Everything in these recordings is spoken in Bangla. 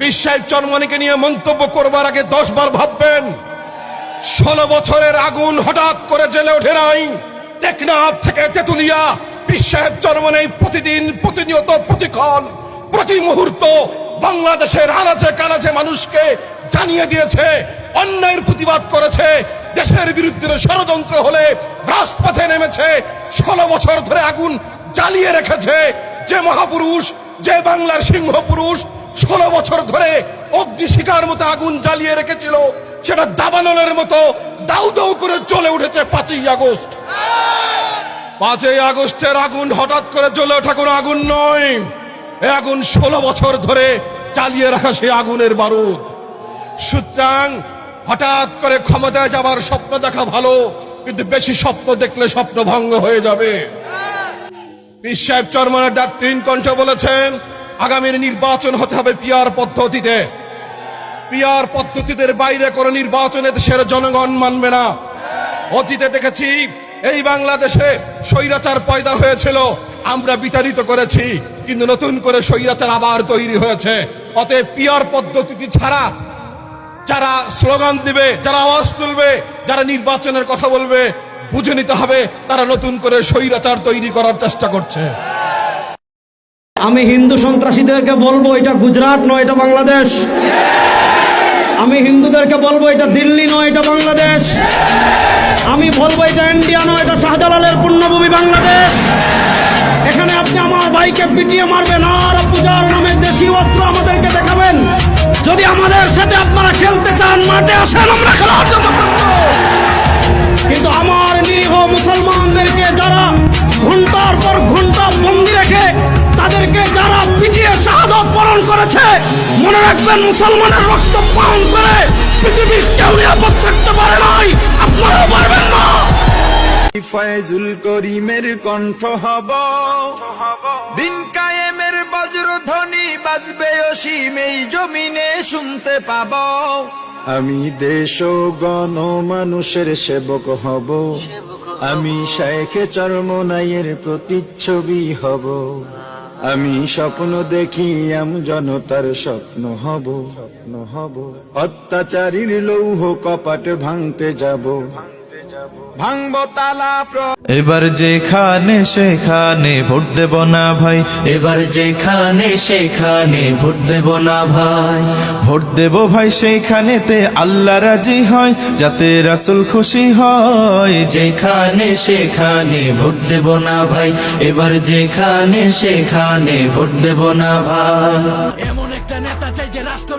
পীর সাহেব নিয়ে মন্তব্য করবার আগে দশ বার ভাববেন, ষোলো বছরের আগুন হঠাৎ করে জেলে ওঠে নাই। টেকনাফ থেকে তেতুলিয়া সাহেব চরমনে প্রতিদিন প্রতিনিয়ত প্রতিক্ষণ, প্রতি মুহূর্ত বাংলাদেশের আনাচে কানাচে মানুষকে জানিয়ে দিয়েছে, অন্যায়ের প্রতিবাদ করেছে, দেশের বিরুদ্ধে ষড়যন্ত্র হলে রাজপথে নেমেছে, ষোলো বছর ধরে আগুন জ্বালিয়ে রেখেছে, যে মহাপুরুষ, যে বাংলার সিংহ পুরুষ ষোলো বছর ধরে অগ্নিশিকার মতো আগুন জ্বালিয়ে রেখেছিল। সেটা দাবানলের মতো দাউ দাউ করে চলে উঠেছে পাঁচই আগস্ট। পাঁচই আগস্টের আগুন হঠাৎ করে জ্বলে ওঠা কোনো আগুন নয়। এ আগুন ষোলো বছর ধরে চালিয়ে রাখা সেই আগুনের বারুদ। সুতরাং হঠাৎ করে ক্ষমতায় যাবার স্বপ্ন দেখা ভালো, কিন্তু বেশি স্বপ্ন দেখলে স্বপ্ন ভঙ্গ হয়ে যাবে। পীর চরমানের ডাক তিন কণ্ঠ বলেছেন আগামীর নির্বাচন হতে হবে পিয়ার পদ্ধতিতে। পিয়ার পদ্ধতিদের বাইরে কোনো নির্বাচনে দেশের জনগণ মানবে না। অতীতে দেখেছি, এই বাংলাদেশে স্বৈরাচার পয়দা হয়েছিল, আমরা বিতাড়িত করেছি, কিন্তু নতুন করে স্বৈরাচার আবার তৈরি হয়েছে। অতএব পিয়ার পদ্ধতি ছাড়া যারা স্লোগান দিবে, যারা আওয়াজ তুলবে, যারা নির্বাচনের কথা বলবে, বুঝে নিতে হবে, তারা নতুন করে স্বৈরাচার তৈরি করার চেষ্টা করছে। আমি হিন্দু সন্ত্রাসীদেরকে বলব, এটা গুজরাট নয়, এটা বাংলাদেশ। আমি হিন্দুদেরকে বলব, এটা দিল্লি নয়, এটা বাংলাদেশ। আমি বলব, এটা ইন্ডিয়া নয়, এটা শাহজালালের পূর্ণভূমি বাংলাদেশ। এখানে আপনি আমার বাইকে পিটিয়ে মারবেন, আর পূজার নামে দেশি অস্ত্র আমাদেরকে দেখাবেন। যদি আমাদের সাথে আপনারা খেলতে চান, মাঠে আসেন, আমরা খেলার জন্য করেছে। মনে রাখবেন, মুসলমানের রক্ত পান করে পৃথিবীর কেউ নিরাপদ থাকতে পারে নাই। আপনারাও পারবেন না। ফয়জুল করিমের কণ্ঠ হব। দিন কায়েমের বজ্রধ্বনি বাজবে অসীম এই জমিনে শুনতে পাব। আমি দেশ গণ মানুষের সেবক হব। আমি শেখে চরমনাইয়ের প্রতিচ্ছবি হব। আমি স্বপ্ন দেখি আম জনতার স্বপ্ন হব স্বপ্ন হব। অত্যাচারীর লৌহ কপাট ভাঙতে যাব। ভাঙব তালা প্র এবার যেখানে সেখানে ভোট দেব না ভাই। এবার যেখানে সেখানে ভোট দেব না ভাই। ভোট দেব ভাই সেইখানেতে আল্লাহ রাজি হয় যাতে রাসুল খুশি হয়। যেখানে সেখানে ভোট দেব না ভাই এবার যেখানে সেখানে ভোট দেব না ভাই। এমন একটা নেতা চাই যে রাষ্ট্র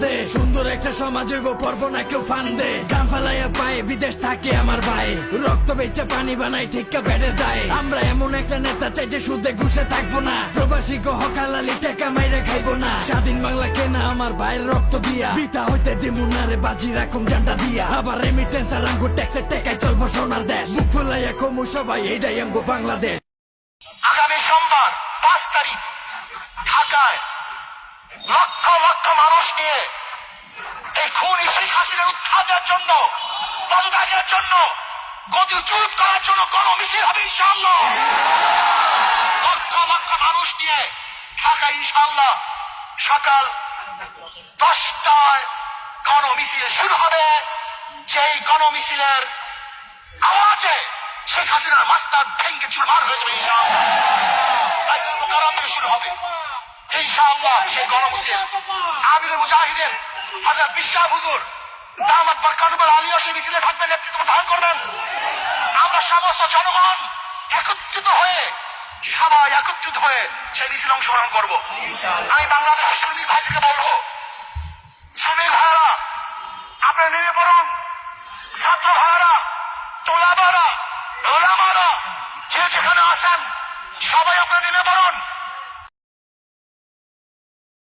কান্দে সুন্দর একটা সমাজ হইব, পর্ব না কেউ ফান্দে গাম ফালাইয়া পায়ে বিদেশ থাকে আমার ভাই। রক্ত বেচে পানি বানাই ঠিকা বেড়ে দেয়। আমরা এমন একটা নেতা চাই যে সুদে ঘুষে থাকব না। প্রবাসী গো হকালালি টাকা মাইরে খাইবো না। স্বাধীন বাংলা কেনা আমার ভাইয়ের রক্ত দিয়া। বিতা হইতে দিমু না রে বাজি রাখুম জানটা দিয়া। আবার রেমিটেন্স আর আঙ্গুর ট্যাক্সের টাকায় চলবো সোনার দেশ। ফুলাইয়া কমু সবাই এইটাই আঙ্গু বাংলাদেশ। মানুষ নিয়ে এই খুনি শেখ হাসিনার উৎখাতের জন্য পদত্যাগের জন্য, গতি চুপ করার জন্য গণ মিছিল হবে ইনশাআল্লাহ। লক্ষ লক্ষ মানুষ নিয়ে ঢাকা ইনশাআল্লাহ সকাল দশটায় গণ মিছিল শুরু হবে। যেই গণ মিছিলের আওয়াজে শেখ হাসিনার মাস্টার ভেঙ্গে চুরমার হয়ে যাবে ইনশাআল্লাহ। মোকাররম শুরু হবে। ইনশাআল্লাহ সেই গণমুসিল আমির মুজাহিদের হযরত বিশ্বাস হুজুর দামাত বরকাতুল আলিয়া সেই মিছিলে থাকবেন নেতৃত্ব প্রদান করবেন। আমরা সমস্ত জনগণ একত্রিত হয়ে সবাই একত্রিত হয়ে সেই মিছিলে অংশগ্রহণ করব। আমি বাংলাদেশের শ্রমিক ভাইদেরকে বলব শ্রমিক ভাইরা আপনারা নেমে পড়ুন। ছাত্র ভাইরা তোলাবারা ওলামারা যে যেখানে আছেন সবাই আপনারা নেমে পড়ুন।